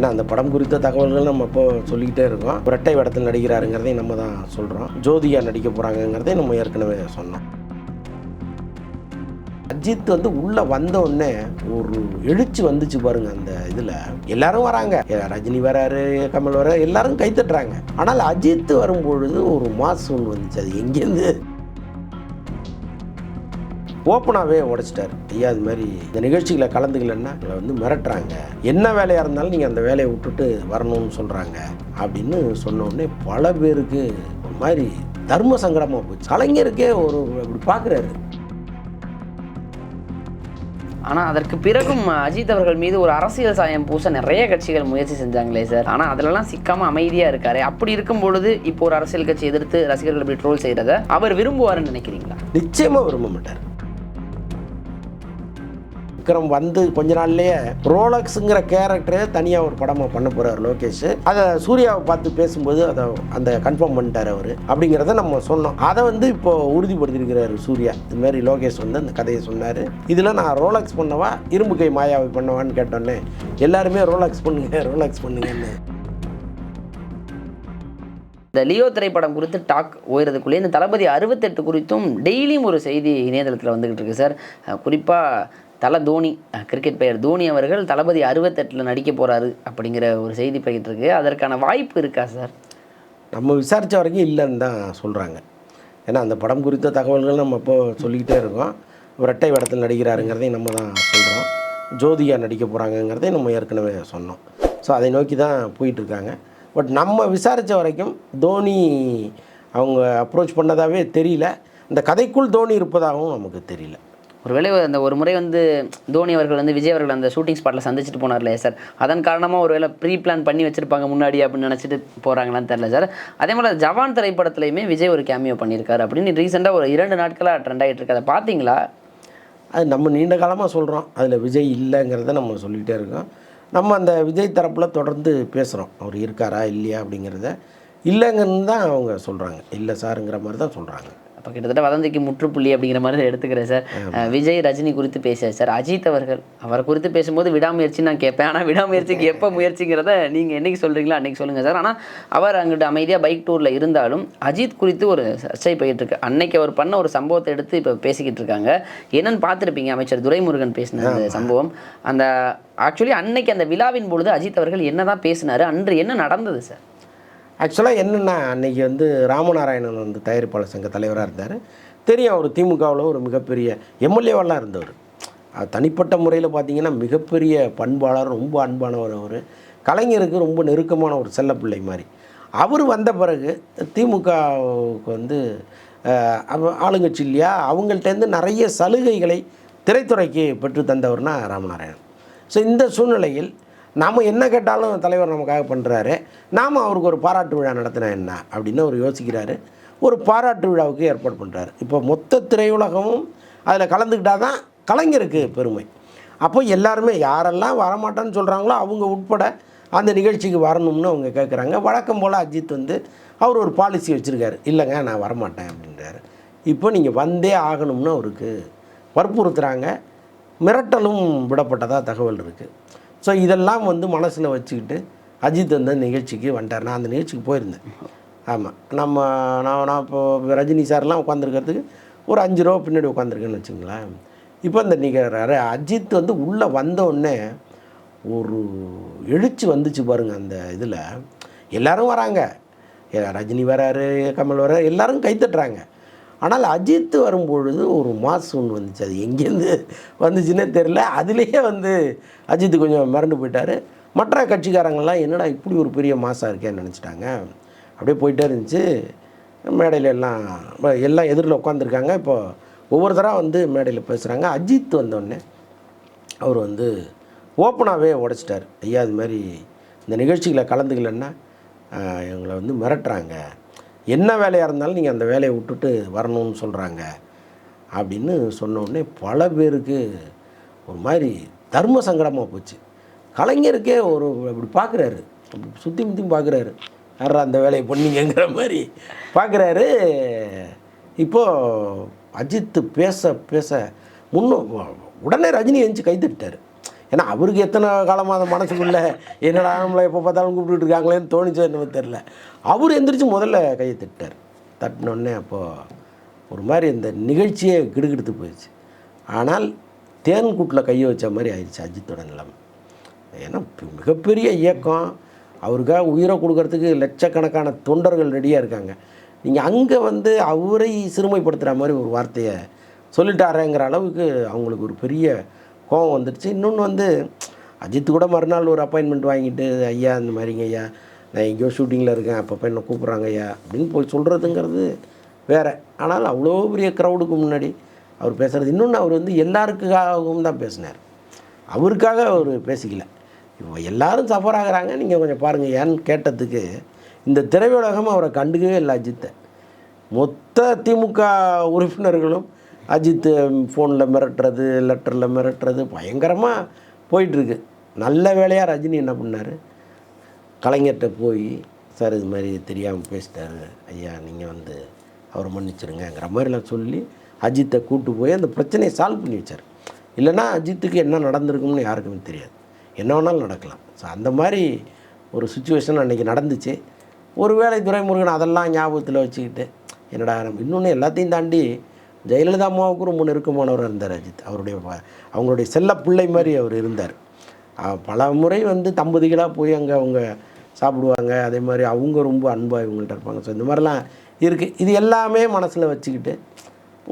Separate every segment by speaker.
Speaker 1: ஏன்னா அந்த படம் குறித்த தகவல்கள் நம்ம இப்போ சொல்லிக்கிட்டே இருக்கோம். இரட்டை வேடத்தில் நடிக்கிறாருங்கிறதையும் நம்ம தான் சொல்கிறோம் ஜோதிகா நடிக்க போகிறாங்கங்கிறதையும் நம்ம ஏற்கனவே சொன்னோம். அஜித் வந்து உள்ள வந்த உடனே ஒரு எழுச்சி வந்துச்சு பாருங்க அந்த இதுல. எல்லாரும் வராங்க. ரஜினி வராரு கமல் வர எல்லாரும் கைத்தட்டுறாங்க ஆனால் அஜித் வரும்பொழுது ஒரு மாசு ஒன்று வந்துச்சு. அது எங்கேருந்து? ஓப்பனாகவே உடைச்சிட்டார். ஐயா இது மாதிரி இந்த நிகழ்ச்சிகளை கலந்துக்கலன்னா எங்களை வந்து மிரட்டுறாங்க. என்ன வேலையாக இருந்தாலும் நீங்கள் அந்த வேலையை விட்டுட்டு வரணும்னு சொல்கிறாங்க அப்படின்னு சொன்ன உடனே பல பேருக்கு ஒரு மாதிரி தர்ம சங்கடமாக போச்சு. கலைஞருக்கே ஒரு இப்படி பார்க்குறாரு
Speaker 2: ஆனால் அதற்கு பிறகும் அஜித் அவர்கள் மீது ஒரு அரசியல் சாயம் பூச நிறைய கட்சிகள் முயற்சி செஞ்சாங்களே சார். ஆனால் அதிலெல்லாம் சிக்காம அமைதியாக இருக்காரு. அப்படி இருக்கும் பொழுது இப்போ ஒரு அரசியல் கட்சி எதிர்த்து ரசிகர்கள் இப்படி ட்ரோல் செய்கிறத அவர் விரும்புவாருன்னு நினைக்கிறீங்களா?
Speaker 1: நிச்சயமாக விரும்ப மாட்டார். விக்ரம் வந்து கொஞ்ச நாள்லயே ரோலக்ஸுங்கிற கேரக்டரே தனியாக ஒரு படமாக பண்ண போகிறார் லோகேஷ். அதை சூர்யாவை பார்த்து பேசும்போது அதை அந்த கன்ஃபார்ம் பண்ணிட்டார் அவர். அப்படிங்கிறத நம்ம சொன்னோம். அதை வந்து இப்போ உறுதிப்படுத்தியிருக்கிறார் சூர்யா. இது மாதிரி லோகேஷ் வந்து அந்த கதையை சொன்னார். இதில் நான் ரோலக்ஸ் பண்ணவா இரும்பு கை மாயாவை பண்ணவான்னு கேட்டோன்னே எல்லாருமே ரோலக்ஸ் பண்ணுங்க ரோலக்ஸ் பண்ணுங்கன்னு.
Speaker 2: இந்த லியோ திரைப்படம் குறித்து டாக் ஓயிறதுக்குள்ளே இந்த தளபதி அறுபத்தெட்டு குறித்தும் டெய்லியும் ஒரு செய்தி இணையதளத்தில் வந்துகிட்டு இருக்கு சார். குறிப்பாக தல தோனி கிரிக்கெட் பெயர் தோனி அவர்கள் தளபதி அறுபத்தெட்டில் நடிக்க போகிறாரு அப்படிங்கிற ஒரு செய்தி போய்கிட்டு அதற்கான வாய்ப்பு இருக்கா சார்?
Speaker 1: நம்ம விசாரித்த வரைக்கும் இல்லைன்னு தான் சொல்கிறாங்க ஏன்னா அந்த படம் குறித்த தகவல்கள் நம்ம இப்போ சொல்லிக்கிட்டே இருக்கோம். இரட்டை வேடத்தில் நடிக்கிறாருங்கிறதையும் நம்ம தான் சொல்கிறோம் ஜோதிகா நடிக்க போகிறாங்கங்கிறதையும் நம்ம ஏற்கனவே சொன்னோம். ஸோ அதை நோக்கி தான் போயிட்டுருக்காங்க. பட் நம்ம விசாரித்த வரைக்கும் தோனி அவங்க அப்ரோச் பண்ணதாகவே தெரியல. இந்த கதைக்குள் தோனி இருப்பதாகவும் நமக்கு தெரியல.
Speaker 2: ஒருவேளை அந்த ஒரு முறை வந்து தோனி அவர்கள் வந்து விஜய் அவர்கள் அந்த ஷூட்டிங் ஸ்பாட்டில் சந்திச்சுட்டு போனார்ல சார் அதன் காரணமாக ஒருவேளை ப்ரீ பிளான் பண்ணி வச்சுருப்பாங்க முன்னாடி அப்படின்னு நினச்சிட்டு போகிறாங்களான்னு தெரில சார் அதே மாதிரி ஜவான் திரைப்படத்துலையுமே விஜய் ஒரு கேமியோ பண்ணியிருக்காரு அப்படின்னு ரீசெண்டாக ஒரு இரண்டு நாட்களாக ட்ரெண்ட் ஆகிட்டு இருக்கு. அதை பார்த்தீங்களா
Speaker 1: அது நம்ம நீண்ட காலமாக சொல்கிறோம் அதில் விஜய் இல்லைங்கிறத நம்ம சொல்லிகிட்டே இருக்கோம். நம்ம அந்த விஜய் தரப்பில் தொடர்ந்து பேசுகிறோம் அவர் இருக்காரா இல்லையா அப்படிங்கிறத. இல்லைங்கன்னு தான் அவங்க சொல்கிறாங்க இல்லை சாருங்கிற மாதிரி தான் சொல்கிறாங்க
Speaker 2: அப்போ கிட்டத்தட்ட வதந்திக்கு முற்றுப்புள்ளி அப்படிங்கிற மாதிரி எடுத்துக்கிறேன் சார். விஜய் ரஜினி குறித்து பேசியார் சார். அஜித் அவர்கள் அவர் குறித்து பேசும்போது விடாமுயற்சி நான் கேட்பேன். ஆனால் விடாமுயற்சிக்கு எப்போ முயற்சிங்கிறத நீங்கள் என்னைக்கு சொல்கிறீங்களோ அன்றைக்கி சொல்லுங்கள் சார். ஆனால் அவர் அங்கிட்டு அமைதியாக பைக் டூரில் இருந்தாலும் அஜித் குறித்து ஒரு சர்ச்சை போயிட்டு இருக்கு. அன்னைக்கு அவர் பண்ண ஒரு சம்பவத்தை எடுத்து இப்போ பேசிக்கிட்டு இருக்காங்க. என்னன்னு பார்த்துருப்பீங்க அமைச்சர் துரைமுருகன் பேசின அந்த சம்பவம். அந்த ஆக்சுவலி அன்னைக்கு அந்த விழாவின் பொழுது அஜித் அவர்கள் என்னதான் பேசினாரு அன்று என்ன நடந்தது சார்?
Speaker 1: ஆக்சுவலாக என்னென்னா அன்னைக்கு வந்து ராமநாராயணன் வந்து தயாரிப்பாளர் சங்க தலைவராக இருந்தார். தெரியும் அவர் திமுகவில் ஒரு மிகப்பெரிய எம்எல்ஏவெல்லாம் இருந்தவர். தனிப்பட்ட முறையில் பார்த்தீங்கன்னா மிகப்பெரிய பண்பாளர் ரொம்ப அன்பானவர் அவர். கலைஞருக்கு ரொம்ப நெருக்கமான ஒரு செல்லப்பிள்ளை மாதிரி. அவர் வந்த பிறகு திமுகவுக்கு வந்து ஆளுங்கட்சி இல்லையா? அவங்கள்ட்டேருந்து நிறைய சலுகைகளை திரைத்துறைக்கு பெற்று தந்தவர்னா ராமநாராயணன். ஸோ இந்த சூழ்நிலையில் நாம் என்ன கேட்டாலும் தலைவர் நமக்காக பண்ணுறாரு நாம் அவருக்கு ஒரு பாராட்டு விழா நடத்தினா என்ன அப்படின்னு அவர் யோசிக்கிறாரு. ஒரு பாராட்டு விழாவுக்கு ஏற்பாடு பண்ணுறாரு இப்போ மொத்த திரையுலகமும் அதில் கலந்துக்கிட்டால் தான் கலைஞருக்கு பெருமை. அப்போ எல்லாருமே யாரெல்லாம் வரமாட்டேன்னு சொல்கிறாங்களோ அவங்க உட்பட அந்த நிகழ்ச்சிக்கு வரணும்னு அவங்க கேட்குறாங்க வழக்கம் போல் அஜித் வந்து அவர் ஒரு பாலிசி வச்சுருக்காரு. இல்லைங்க நான் வரமாட்டேன் அப்படின்றாரு. இப்போ நீங்கள் வந்தே ஆகணும்னு அவருக்கு வற்புறுத்துகிறாங்க மிரட்டலும் விடப்பட்டதாக தகவல் இருக்குது ஸோ இதெல்லாம் வந்து மனசில் வச்சுக்கிட்டு அஜித் அந்த நிகழ்ச்சிக்கு வந்துட்டார். நான் அந்த நிகழ்ச்சிக்கு போயிருந்தேன். ஆமாம் நம்ம நான் நான் இப்போ ரஜினி சார்லாம் உட்காந்துருக்கிறதுக்கு ஒரு அஞ்சு ரூபா பின்னாடி உட்காந்துருக்கேன்னு வச்சுங்களேன். இப்போ இந்த நிகழ்றாரு அஜித் வந்து உள்ளே வந்தோடனே ஒரு எழுச்சி வந்துச்சு பாருங்கள் அந்த இதில். எல்லோரும் வராங்க. ரஜினி வராரு கமல் வராரு எல்லாரும் கை தட்டுறாங்க. ஆனால் அஜித் வரும்பொழுது ஒரு மாஸ் ஒன்று வந்துச்சு. அது எங்கேருந்து வந்துச்சுன்னே தெரில அதுலேயே வந்து அஜித் கொஞ்சம் மிரண்டு போயிட்டார். மற்ற கட்சிக்காரங்கள்லாம் என்னடா இப்படி ஒரு பெரிய மாசாக இருக்கேன்னு நினச்சிட்டாங்க. அப்படியே போயிட்டே இருந்துச்சு. மேடையில் எல்லாம் எல்லாம் எதிரில் உட்காந்துருக்காங்க இப்போ ஒவ்வொருத்தராக வந்து மேடையில் பேசுகிறாங்க அஜித் வந்தோடனே அவர் வந்து ஓப்பனாகவே உடைச்சிட்டார். ஐயா இது மாதிரி இந்த நிகழ்ச்சிகளை கலந்துக்கலன்னா எங்களை வந்து மிரட்டுறாங்க. என்ன வேலையாக இருந்தாலும் நீங்கள் அந்த வேலையை விட்டுட்டு வரணும்னு சொல்கிறாங்க அப்படின்னு சொன்ன உடனே பல பேருக்கு ஒரு மாதிரி தர்ம சங்கடமாக போச்சு. கலைஞருக்கே ஒரு இப்படி பார்க்குறாரு சுற்றி முற்றி பார்க்குறாரு யாரா அந்த வேலையை பண்ணீங்கங்கிற மாதிரி பார்க்குறாரு இப்போது அஜித்து பேச பேச முன்னும் உடனே ரஜினி எழுந்து கை ஏன்னா அவருக்கு எத்தனை காலமாக அந்த மனசுக்குள்ளே என்னடா நம்மளை எப்போ பார்த்தாலும் கூப்பிட்டுட்டு இருக்காங்களேன்னு தோணுச்சோ என்னமோ தெரில அவர் எந்திரிச்சு முதல்ல கையை தட்டார். தட்டினோடனே அப்போது ஒரு மாதிரி இந்த நிகழ்ச்சியே கிடுகிடுத்து போயிடுச்சு. ஆனால் தேன் கூட்டில் கையை வச்ச மாதிரி ஆயிடுச்சு அஜித்தோட நிலைமை. ஏன்னா மிகப்பெரிய இயக்கம். அவருக்காக உயிரை கொடுக்கறதுக்கு லட்சக்கணக்கான தொண்டர்கள் ரெடியாக இருக்காங்க. நீங்கள் அங்கே வந்து அவரை சிறுமைப்படுத்துகிற மாதிரி ஒரு வார்த்தையை சொல்லிட்டாரேங்கிற அளவுக்கு அவங்களுக்கு ஒரு பெரிய கோபம் வந்துடுச்சு. இன்னொன்று வந்து அஜித் கூட மறுநாள் ஒரு அப்பாயின்மெண்ட் வாங்கிட்டு ஐயா இந்த மாதிரிங்க ஐயா நான் எங்கேயோ ஷூட்டிங்கில் இருக்கேன் அப்பப்போ என்ன கூப்பிட்றாங்க ஐயா? அப்படின்னு போய் சொல்கிறதுங்கிறது வேறு. ஆனால் அவ்வளோ பெரிய க்ரௌடுக்கு முன்னாடி அவர் பேசுகிறது இன்னொன்று அவர் வந்து எல்லாருக்காகவும் தான் பேசினார். அவருக்காக அவர் பேசிக்கல. இப்போ எல்லோரும் சஃபர் ஆகுறாங்க. நீங்கள் கொஞ்சம் பாருங்கள் ஏன்னு கேட்டதுக்கு இந்த திரையுலகம் அவரை கண்டுக்கவே இல்லை அஜித்தை. மொத்த திமுக உறுப்பினர்களும் அஜித் ஃபோனில் மிரட்டுறது லெட்டரில் மிரட்டுறது பயங்கரமாக போயிட்டுருக்கு. நல்ல வேலையாக ரஜினி என்ன பண்ணார்? கலைஞர்கிட்ட போய் சார் இது மாதிரி தெரியாமல் பேசிட்டாரு. ஐயா நீங்கள் வந்து அவரை மன்னிச்சிருங்கிற மாதிரிலாம் சொல்லி அஜித்தை கூட்டு போய் அந்த பிரச்சனையை சால்வ் பண்ணி வச்சார். இல்லைன்னா அஜித்துக்கு என்ன நடந்திருக்கும்னு யாருக்குமே தெரியாது. என்ன வேணாலும் நடக்கலாம். ஸோ அந்த மாதிரி ஒரு சுச்சுவேஷன் அன்றைக்கி நடந்துச்சு. ஒருவேளை துரைமுருகன் அதெல்லாம் ஞாபகத்தில் வச்சுக்கிட்டு என்னடா நம்ம இன்னொன்று எல்லாத்தையும் தாண்டி ஜெயலலிதா அம்மாவுக்கு ரொம்ப நெருக்கமானவராக இருந்தார் அஜித். அவருடைய அவங்களுடைய செல்ல பிள்ளை மாதிரி அவர் இருந்தார். பல முறை வந்து தம்பதிகளாக போய் அங்கே அவங்க சாப்பிடுவாங்க. அதே மாதிரி அவங்க ரொம்ப அன்பாக இவங்கள்ட்ட இருப்பாங்க. ஸோ இந்த மாதிரிலாம் இருக்குது இது எல்லாமே மனசில் வச்சுக்கிட்டு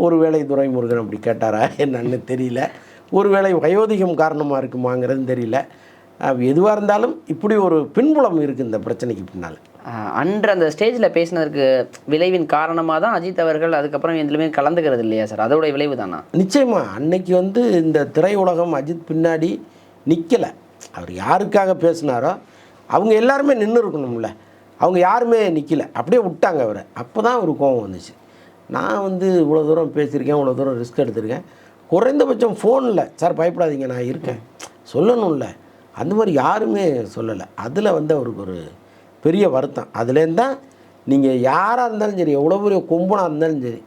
Speaker 1: ஒரு வேளை துரைமுருகன் அப்படி கேட்டாரா என்னன்னு தெரியல. ஒரு வேளை வயோதிகம் காரணமாக இருக்குமாங்கிறது தெரியல. எதுவாக இருந்தாலும் இப்படி ஒரு பின்புலம் இருக்குது இந்த பிரச்சனைக்கு பின்னால்.
Speaker 2: அன்று அந்த ஸ்டேஜில் பேசினதற்கு விளைவின் காரணமாக தான் அஜித் அவர்கள் அதுக்கப்புறம் எதுலையுமே கலந்துக்கிறது இல்லையா சார்? அதோட விளைவு தானா?
Speaker 1: நிச்சயமாக அன்னைக்கு வந்து இந்த திரையுலகம் அஜித் பின்னாடி நிற்கலை அவர் யாருக்காக பேசினாரோ அவங்க எல்லாருமே நின்று இருக்கணும்ல அவங்க யாருமே நிற்கல அப்படியே விட்டாங்க அவரை. அப்போ தான் ஒரு கோபம் வந்துச்சு. நான் வந்து இவ்வளோ தூரம் பேசியிருக்கேன் இவ்வளோ தூரம் ரிஸ்க் எடுத்திருக்கேன். குறைந்தபட்சம் ஃபோனில் சார் பயப்படாதீங்க நான் இருக்கேன். சொல்லணும்ல. அந்த மாதிரி யாருமே சொல்லலை. அதில் வந்து அவருக்கு ஒரு பெரிய வருத்தம். அதுலேருந்து தான் நீங்கள் யாராக இருந்தாலும் சரி எவ்வளோ பெரிய கொம்பனாக இருந்தாலும் சரி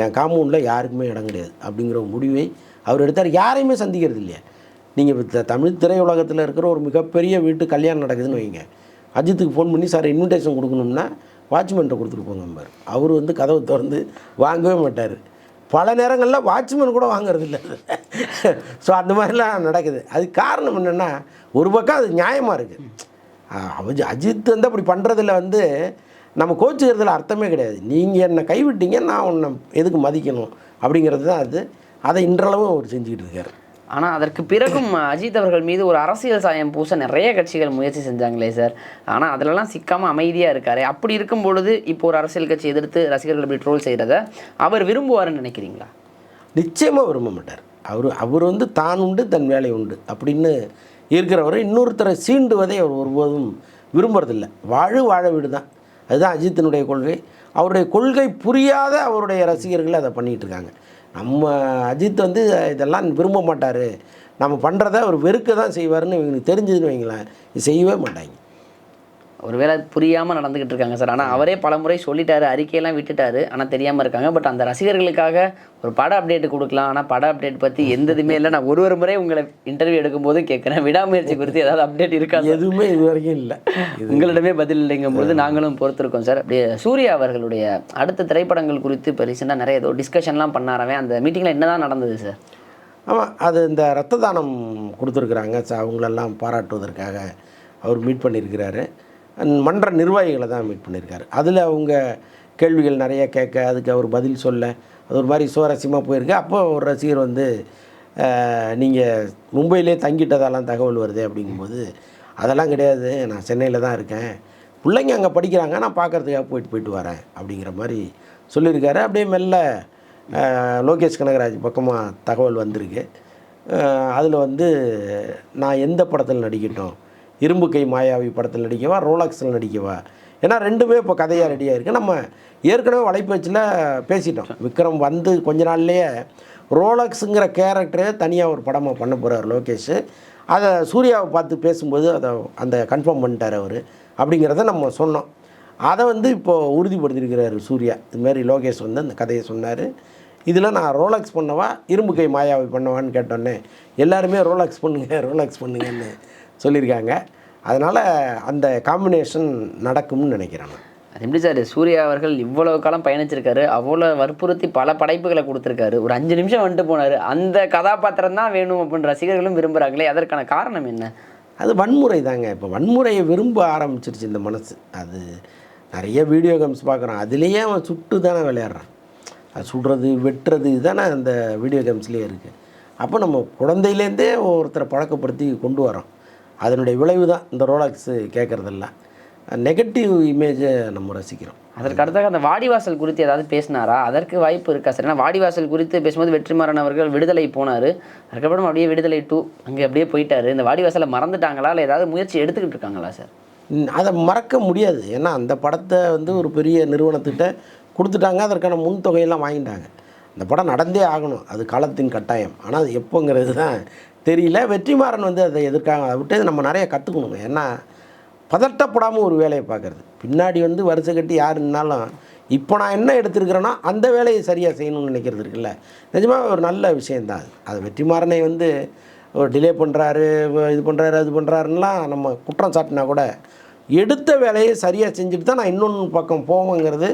Speaker 1: என் காம்பவுண்டில் யாருக்குமே இடம் கிடையாது அப்படிங்கிற ஒரு முடிவை அவர் எடுத்தார். யாரையுமே சந்திக்கிறது இல்லையா. நீங்கள் இப்போ தமிழ் திரையுலகத்தில் இருக்கிற ஒரு மிகப்பெரிய வீட்டு கல்யாணம் நடக்குதுன்னு வைங்க. அஜித்துக்கு ஃபோன் பண்ணி சார் இன்விடேஷன் கொடுக்கணும்னா வாட்ச்மேன்ட்ட கொடுத்துட்டு போங்க அவர் வந்து கதவை திறந்து வாங்கவே மாட்டார். பல நேரங்களில் வாட்ச்மேன் கூட வாங்குறது இல்லை. ஸோ அந்த மாதிரிலாம் நடக்குது. அதுக்கு காரணம் என்னென்னா ஒரு பக்கம் அது நியாயமாக இருக்குது அவஜ் அஜித் வந்து அப்படி பண்ணுறதுல வந்து நம்ம கோச்சுக்கிறதுல அர்த்தமே கிடையாது. நீங்கள் என்னை கைவிட்டீங்க நான் உன்னை எதுக்கு மதிக்கணும்? அப்படிங்கிறது தான் அது. அதை இன்றளவும் அவர் செஞ்சுக்கிட்டு இருக்காரு.
Speaker 2: ஆனால் அதற்கு பிறகும் அஜித் அவர்கள் மீது ஒரு அரசியல் சாயம் பூச நிறைய கட்சிகள் முயற்சி செஞ்சாங்களே சார். ஆனால் அதிலெல்லாம் சிக்காமல் அமைதியாக இருக்காரு. அப்படி இருக்கும் பொழுது இப்போ ஒரு அரசியல் கட்சி எதிர்த்து ரசிகர்கள் இப்படி ட்ரோல் செய்கிறத அவர் விரும்புவாருன்னு நினைக்கிறீங்களா?
Speaker 1: நிச்சயமாக விரும்ப மாட்டார். அவர் அவர் வந்து தான் உண்டு தன் வேலை உண்டு. அப்படின்னு இருக்கிறவர் இன்னொருத்தரை சீண்டுவதை அவர் ஒருபோதும் விரும்புறதில்ல. வாழு வாழ வீடு தான் அதுதான் அஜித்தினுடைய கொள்கை. அவருடைய கொள்கை புரியாத அவருடைய ரசிகர்கள் அதை பண்ணிகிட்டு இருக்காங்க. நம்ம அஜித் வந்து இதெல்லாம் விரும்ப மாட்டார். நம்ம பண்ணுறத அவர் வெறுக்க தான் செய்வாருன்னு இவங்களுக்கு தெரிஞ்சதுன்னு வைங்களேன். செய்யவே மாட்டாங்க.
Speaker 2: ஒருவேளை புரியாமல் நடந்துக்கிட்டு இருக்காங்க சார். ஆனால் அவரே பலமுறை சொல்லிட்டாரு அறிக்கையெல்லாம் விட்டுட்டாரு. ஆனால் தெரியாமல் இருக்காங்க. பட் அந்த ரசிகர்களுக்காக ஒரு பட அப்டேட் கொடுக்கலாம். ஆனால் பட அப்டேட் பற்றி எந்த இதுவுமே இல்லை. நான் ஒரு ஒரு முறை உங்களை இன்டர்வியூ எடுக்கும்போது கேட்குறேன் விடாமுயற்சி குறித்து ஏதாவது அப்டேட் இருக்கா?
Speaker 1: எதுவுமே இது வரைக்கும் இல்லை.
Speaker 2: உங்களிடமே பதில் இல்லைங்கும் பொழுது நாங்களும் பொறுத்திருக்கோம் சார். அப்படியே சூர்யா அவர்களுடைய அடுத்த திரைப்படங்கள் குறித்து இப்போ ரீசெண்டாக நிறைய ஏதோ டிஸ்கஷன்லாம் பண்ணாரவே அந்த மீட்டிங்கில் என்னதான் நடந்தது சார்?
Speaker 1: ஆமாம் அது இந்த ரத்த தானம் கொடுத்துருக்குறாங்க. அவங்களெல்லாம் பாராட்டுவதற்காக அவர் மீட் பண்ணியிருக்கிறாரு. மன்ற நிர்வாகிகளை தான் மீட் பண்ணியிருக்காரு. அதில் அவங்க கேள்விகள் நிறைய கேட்க அதுக்கு அவர் பதில் சொல்ல அது ஒரு மாதிரி சுவாரஸ்யமாக போயிருக்கு. அப்போ ஒரு ரசிகர் வந்து நீங்கள் மும்பையிலே தங்கிட்டதெல்லாம் தகவல் வருது அப்படிங்கும்போது அதெல்லாம் கிடையாது. நான் சென்னையில் தான் இருக்கேன். பிள்ளைங்க அங்கே படிக்கிறாங்க. நான் பார்க்கறதுக்காக போயிட்டு போயிட்டு வரேன். அப்படிங்கிற மாதிரி சொல்லியிருக்காரு. அப்படியே மெல்ல லோகேஷ் கனகராஜ் பக்கமாக தகவல் வந்திருக்கு. அதில் வந்து நான் எந்த படத்தில் நடிக்கட்டும்? இரும்பு கை மாயாவி படத்தில் நடிக்கவா ரோலக்ஸில் நடிக்கவா? ஏன்னா ரெண்டுமே இப்போ கதையாக ரெடியாக இருக்குது நம்ம ஏற்கனவே வலைப்பேச்சில் பேசிட்டோம். விக்ரம் வந்து கொஞ்ச நாள்லேயே ரோலக்ஸுங்கிற கேரக்டரே தனியாக ஒரு படமாக பண்ண போகிறார் லோகேஷ். அதை சூர்யாவை பார்த்து பேசும்போது அதை அந்த கன்ஃபார்ம் பண்ணிட்டார் அவர். அப்படிங்கிறத நம்ம சொன்னோம். அதை வந்து இப்போது உறுதிப்படுத்தியிருக்கிறாரு சூர்யா. இதுமாரி லோகேஷ் வந்து அந்த கதையை சொன்னார். இதில் நான் ரோலக்ஸ் பண்ணவா இரும்பு கை மாயாவை பண்ணவான்னு கேட்டோன்னே எல்லாருமே ரோலக்ஸ் பண்ணுங்க ரோலக்ஸ் பண்ணுங்கன்னு சொல்லியிருக்காங்க. அதனால் அந்த காம்பினேஷன் நடக்கும்னு நினைக்கிறேன் நான்.
Speaker 2: அது எப்படி சார்? சூர்யா அவர்கள் இவ்வளவு காலம் பயணிச்சிருக்காரு. அவ்வளோ வற்புறுத்தி பல படைப்புகளை கொடுத்துருக்காரு. ஒரு அஞ்சு நிமிஷம் வந்துட்டு போனார். அந்த கதாபாத்திரம் தான் வேணும் அப்படின்னு ரசிகர்களும் விரும்புகிறாங்களே அதற்கான காரணம் என்ன?
Speaker 1: அது வன்முறை தாங்க. இப்போ வன்முறையை விரும்ப ஆரம்பிச்சிருச்சு இந்த மனசு. அது நிறைய வீடியோ கேம்ஸ் பார்க்குறான் அதுலேயே அவன் சுட்டு தானே விளையாடுறான். அது சுடுறது வெட்டுறது இதுதானே அந்த வீடியோ கேம்ஸ்லேயே இருக்குது அப்போ நம்ம குழந்தையிலேருந்தே ஒருத்தரை பழக்கப்படுத்தி கொண்டு வரோம் அதனுடைய விளைவு தான் இந்த ரோலாக்ஸு கேட்குறதெல்லாம் நெகட்டிவ் இமேஜை நம்ம ரசிக்கிறோம்.
Speaker 2: அதற்கு அடுத்தாக அந்த வாடிவாசல் குறித்து ஏதாவது பேசினாரா? அதற்கு வாய்ப்பு இருக்கா? சார் ஏன்னா வாடிவாசல் குறித்து பேசும்போது வெற்றிமாறன் அவர்கள் விடுதலை போனார். அதுக்கப்புறம் அப்படியே விடுதலை டூ அங்கே அப்படியே போயிட்டாரு. இந்த வாடிவாசலை மறந்துட்டாங்களா? இல்லை ஏதாவது முயற்சி எடுத்துக்கிட்டு இருக்காங்களா சார்?
Speaker 1: அதை மறக்க முடியாது. ஏன்னா அந்த படத்தை வந்து ஒரு பெரிய நிறுவனத்திட்ட கொடுத்துட்டாங்க. அதற்கான முன் தொகையெல்லாம் வாங்கிட்டாங்க. இந்த படம் நடந்தே ஆகணும். அது காலத்தின் கட்டாயம். ஆனால் அது எப்போங்கிறது தான் தெரியல. வெற்றிமாறன் வந்து அதை எதிர்க்காங்க அதை விட்டு நம்ம நிறைய கற்றுக்கணுங்க ஏன்னா பதட்டப்படாமல் ஒரு வேலையை பார்க்குறது. பின்னாடி வந்து வரிசை கட்டி யாருன்னாலும் இப்போ நான் என்ன எடுத்திருக்கிறேனோ அந்த வேலையை சரியாக செய்யணும்னு நினைக்கிறது இருக்குல்ல. நிஜமாக ஒரு நல்ல விஷயந்தான் அது. அது வெற்றிமாறனை வந்து ஒரு டிலே பண்ணுறாரு இது பண்ணுறாரு அது பண்ணுறாருலாம் நம்ம குற்றம் சாட்டினா கூட எடுத்த வேலையை சரியாக செஞ்சுட்டு தான் நான் இன்னொன்று பக்கம் போவோங்கிறது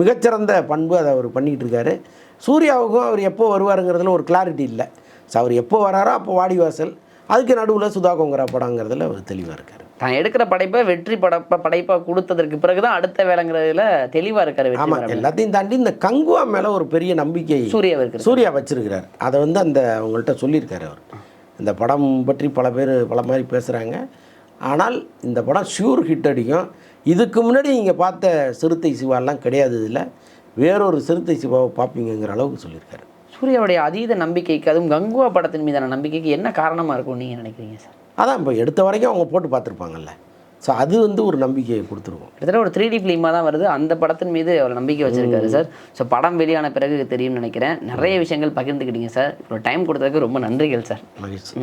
Speaker 1: மிகச்சிறந்த பண்பு அதை அவர் பண்ணிக்கிட்டு இருக்காரு. சூர்யாவுக்கும் அவர் எப்போ வருவாருங்கிறதுல ஒரு கிளாரிட்டி இல்லை. ஸோ அவர் எப்போ வராரோ அப்போ வாடிவாசல். அதுக்கு நடுவில் சுதா கொங்கரா படங்கிறதுல அவர் தெளிவாக இருக்கார்.
Speaker 2: தான் எடுக்கிற படைப்பை வெற்றி படப்ப படைப்பாக கொடுத்ததற்கு பிறகு தான் அடுத்த வேலைங்கிறதுல தெளிவாக இருக்காரு
Speaker 1: ஆமாம் எல்லாத்தையும் தாண்டி இந்த கங்குவா மேலே ஒரு பெரிய நம்பிக்கை
Speaker 2: சூர்யா இருக்கு
Speaker 1: சூர்யா வச்சிருக்கிறார். அதை வந்து அந்த அவங்கள்ட்ட சொல்லியிருக்காரு அவர். இந்த படம் பற்றி பல பேர் பல மாதிரி பேசுகிறாங்க ஆனால் இந்த படம் ஷியூர் ஹிட் அடிக்கும். இதுக்கு முன்னாடி நீங்கள் பார்த்த சிறுத்தை சிவாலாம் கிடையாது இதில். வேறொரு சிறுத்தை சிவாவை பார்ப்பீங்கங்கிற அளவுக்கு சொல்லியிருக்காரு.
Speaker 2: சூர்யாவுடைய அதீத நம்பிக்கைக்கு அதுவும் கங்குவா படத்தின் மீதான நம்பிக்கைக்கு என்ன காரணமாக இருக்கும் நீங்கள் நினைக்கிறீங்க சார்?
Speaker 1: அதான் இப்போ எடுத்த வரைக்கும் அவங்க போட்டு பார்த்துருப்பாங்கல்ல. ஸோ அது வந்து ஒரு நம்பிக்கையை கொடுத்துருவோம்
Speaker 2: கிட்டத்தட்ட ஒரு த்ரீ டி ஃபிலிமாக தான் வருது. அந்த படத்தின் மீது அவர் நம்பிக்கை வச்சிருக்காரு சார். ஸோ படம் வெளியான பிறகு தெரியும்னு நினைக்கிறேன். நிறைய விஷயங்கள் பகிர்ந்துக்கிட்டீங்க சார். இப்போ டைம் கொடுத்ததுக்கு ரொம்ப நன்றிகள் சார்.
Speaker 1: மகிழ்ச்சி.